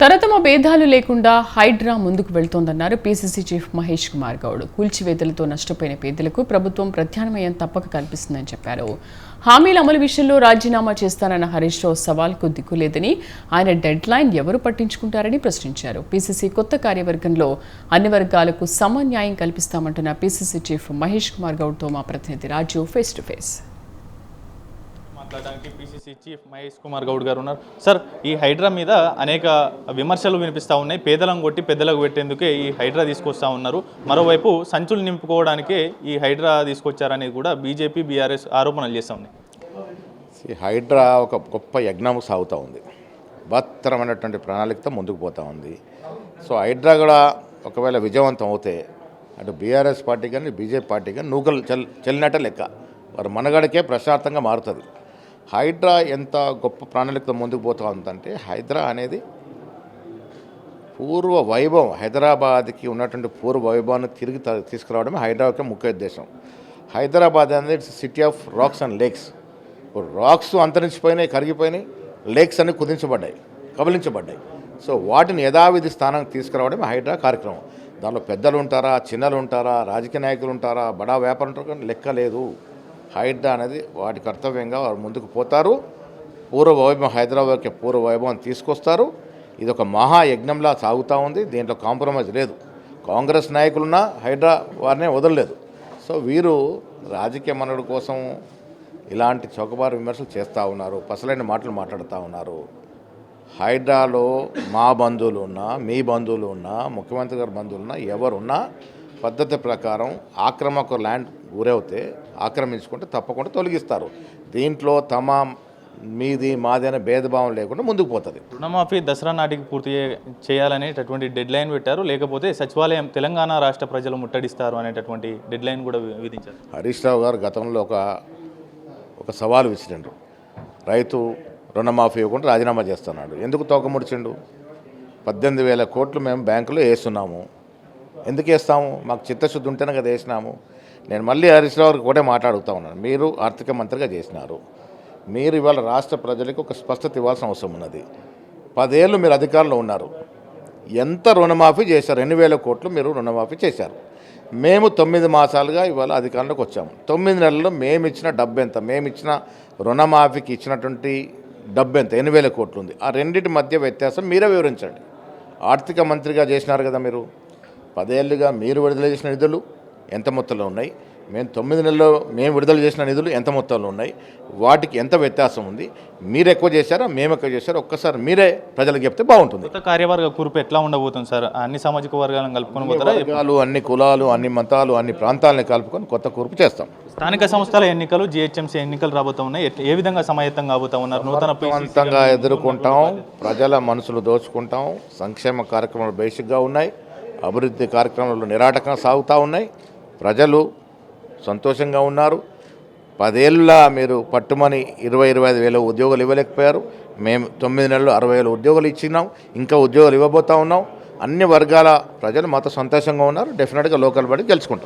తరతమ భేదాలు లేకుండా హైడ్రా ముందుకు వెళ్తోందన్నారు పీసీసీ చీఫ్ మహేష్ కుమార్ గౌడ్. కూల్చివేతలతో నష్టపోయిన పేదలకు ప్రభుత్వం ప్రత్యామ్నాయం తప్పక కల్పిస్తుందని చెప్పారు. హామీల అమలు విషయంలో రాజీనామా చేస్తానన్న హరీష్ రావు సవాల్కు దిక్కులేదని ఆయన డెడ్ లైన్ ఎవరు పట్టించుకుంటారని ప్రశ్నించారు. పీసీసీ కొత్త కార్యవర్గంలో అన్ని వర్గాలకు సమన్యాయం కల్పిస్తామంటున్న పీసీసీ చీఫ్ మహేష్ కుమార్ గౌడ్తో మా ప్రతినిధి రాజు ఫేస్ టు ఫేస్ మాట్లాడడానికి పిసిసి చీఫ్ మహేష్ కుమార్ గౌడ్ గారు ఉన్నారు. సార్ ఈ హైడ్రా మీద అనేక విమర్శలు వినిపిస్తూ ఉన్నాయి. పేదలను కొట్టి పెద్దలకు పెట్టేందుకే ఈ హైడ్రా తీసుకొస్తా ఉన్నారు. మరోవైపు సంచులు నింపుకోవడానికే ఈ హైడ్రా తీసుకొచ్చారనేది కూడా బీజేపీ బీఆర్ఎస్ ఆరోపణలు చేస్తూ ఉన్నాయి. ఈ హైడ్రా ఒక గొప్ప యజ్ఞం సాగుతూ ఉంది. బత్తరమైనటువంటి ప్రణాళికతో ముందుకు పోతూ ఉంది. సో హైడ్రా కూడా ఒకవేళ విజయవంతం అవుతే అటు బీఆర్ఎస్ పార్టీ కానీ బీజేపీ పార్టీ కానీ నూకలు చెల్ చెల్లినట్ట లెక్క. వారి మనగడకే ప్రశాంతంగా మారుతుంది. హైడ్రా ఎంత గొప్ప ప్రణాళికతో ముందుకు పోతూ ఉందంటే హైడ్రా అనేది పూర్వ వైభవం హైదరాబాద్కి ఉన్నటువంటి పూర్వ వైభవాన్ని తిరిగి తీసుకురావడమే హైదరాబాద్ ముఖ్య ఉద్దేశం. హైదరాబాద్ అనేది it's city of rocks and lakes. Rocks అంతరించిపోయినాయి కరిగిపోయినాయి లేక్స్ అన్ని కుదించబడ్డాయి కబలించబడ్డాయి. సో వాటిని యథావిధి స్థానానికి తీసుకురావడమే హైడ్రా కార్యక్రమం. దానిలో పెద్దలు ఉంటారా చిన్నలు ఉంటారా రాజకీయ నాయకులు ఉంటారా బడా వ్యాపారం ఉంటారు కానీ లెక్క లేదు. హైడ్రా అనేది వాటి కర్తవ్యంగా వారు ముందుకు పోతారు. పూర్వ వైభవం హైదరాబాద్కి పూర్వ వైభవం తీసుకొస్తారు. ఇది ఒక మహాయజ్ఞంలా సాగుతూ ఉంది. దీంట్లో కాంప్రమైజ్ లేదు. కాంగ్రెస్ నాయకులున్నా హైడ్రా వారినే వదలలేదు. సో వీరు రాజకీయ మనుడు కోసం ఇలాంటి చౌకబారు విమర్శలు చేస్తూ ఉన్నారు. పసలైన మాటలు మాట్లాడుతూ ఉన్నారు. హైడ్రాలో మా బంధువులు ఉన్నా మీ బంధువులు ఉన్నా ముఖ్యమంత్రి గారి బంధువులు ఉన్నా ఎవరున్నా పద్ధతి ప్రకారం ఆక్రమక ల్యాండ్ గురవుతే ఆక్రమించుకుంటే తప్పకుండా తొలగిస్తారు. దీంట్లో తమ మీది మాది అనే భేదభావం లేకుండా ముందుకు పోతుంది. రుణమాఫీ దసరా నాటికి పూర్తి చేయాలనేటటువంటి డెడ్ లైన్ పెట్టారు. లేకపోతే సచివాలయం తెలంగాణ రాష్ట్ర ప్రజలు ముట్టడిస్తారు అనేటటువంటి డెడ్ లైన్ కూడా విధించారు. హరీష్ రావు గారు గతంలో ఒక ఒక సవాలు విసిరిండు రైతు రుణమాఫీ ఇవ్వకుండా రాజీనామా చేస్తున్నాడు. ఎందుకు తోక ముడిచిండు? పద్దెనిమిది వేల కోట్లు మేము బ్యాంకులో వేస్తున్నాము. ఎందుకు వేస్తాము? మాకు చిత్తశుద్ధి ఉంటేనే కదా వేసినాము. నేను మళ్ళీ హరీష్ రావు కూడా ఒకటే మాట్లాడుతూ ఉన్నాను. మీరు ఆర్థిక మంత్రిగా చేసినారు. మీరు ఇవాళ రాష్ట్ర ప్రజలకు ఒక స్పష్టత ఇవ్వాల్సిన అవసరం ఉన్నది. పదేళ్ళు మీరు అధికారంలో ఉన్నారు. ఎంత రుణమాఫీ చేశారు? ఎన్ని వేల కోట్లు మీరు రుణమాఫీ చేశారు. మేము తొమ్మిది మాసాలుగా ఇవాళ అధికారంలోకి వచ్చాము. తొమ్మిది నెలల్లో మేము ఇచ్చిన డబ్బు ఎంత? మేము ఇచ్చిన రుణమాఫీకి ఇచ్చినటువంటి డబ్బు ఎంత? ఎన్ని వేల కోట్లు ఉంది. ఆ రెండింటి మధ్య వ్యత్యాసం మీరే వివరించండి. ఆర్థిక మంత్రిగా చేసినారు కదా మీరు. పదేళ్ళుగా మీరు విడుదల చేసిన నిధులు ఎంత మొత్తంలో ఉన్నాయి? మేము తొమ్మిది నెలల్లో మేము విడుదల చేసిన నిధులు ఎంత మొత్తంలో ఉన్నాయి? వాటికి ఎంత వ్యత్యాసం ఉంది? మీరు ఎక్కువ చేశారా? మేము ఎక్కువ చేశారా? ఒక్కసారి మీరే ప్రజలకు చెప్తే బాగుంటుంది. కార్యవర్గ కూర్పు ఎట్లా ఉండబోతుంది సార్? అన్ని సామాజిక వర్గాలను కలుపుకొని వర్గాలు అన్ని కులాలు అన్ని మతాలు అన్ని ప్రాంతాలని కలుపుకొని కొత్త కూర్పు చేస్తాం. స్థానిక సంస్థల ఎన్నికలు జిహెచ్ఎంసీ ఎన్నికలు రాబోతా ఉన్నాయి. ఏ విధంగా సమాయత్తం కాబోతా ఉన్నారు? నూతన ఎదుర్కొంటాం. ప్రజల మనసులు దోచుకుంటాం. సంక్షేమ కార్యక్రమాలు బేసిక్గా ఉన్నాయి. అభివృద్ధి కార్యక్రమాలు నిరాటకంగా సాగుతూ ఉన్నాయి. ప్రజలు సంతోషంగా ఉన్నారు. పదేళ్ళ మీరు పట్టుమని ఇరవై ఇరవై ఐదు వేల ఉద్యోగాలు ఇవ్వలేకపోయారు. మేము తొమ్మిది నెలలు అరవై వేల ఉద్యోగాలు ఇచ్చినాం. ఇంకా ఉద్యోగాలు ఇవ్వబోతా ఉన్నాం. అన్ని వర్గాల ప్రజలు మాతో సంతోషంగా ఉన్నారు. డెఫినెట్గా లోకల్ బడి గెలుచుకుంటాం.